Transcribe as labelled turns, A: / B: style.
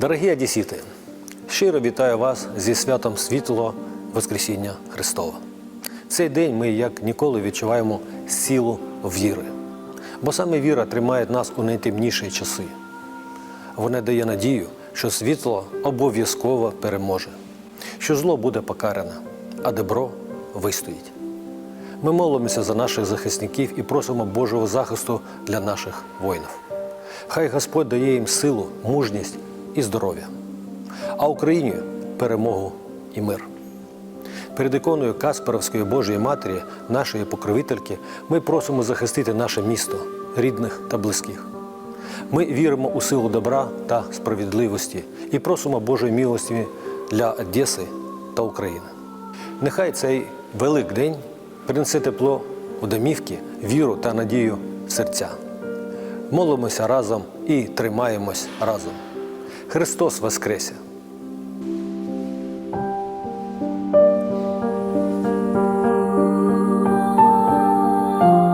A: Дорогі одесіти, щиро вітаю вас зі святом світлого Воскресіння Христова. Цей день ми як ніколи відчуваємо силу віри, бо саме віра тримає нас у найтемніші часи. Вона дає надію, що світло обов'язково переможе, що зло буде покаране, а добро вистоїть. Ми молимося за наших захисників і просимо Божого захисту для наших воїнів. Хай Господь дає їм силу, мужність і здоров'я, а Україні перемогу і мир. Перед іконою Каспаровської Божої Матері, нашої покровительки, ми просимо захистити наше місто, рідних та близьких. Ми віримо у силу добра та справедливості і просимо Божої милості для Одеси та України. Нехай цей Великдень принесе тепло у домівки, віру та надію в серця. Молимося разом і тримаємось разом. Христос Воскресе! Música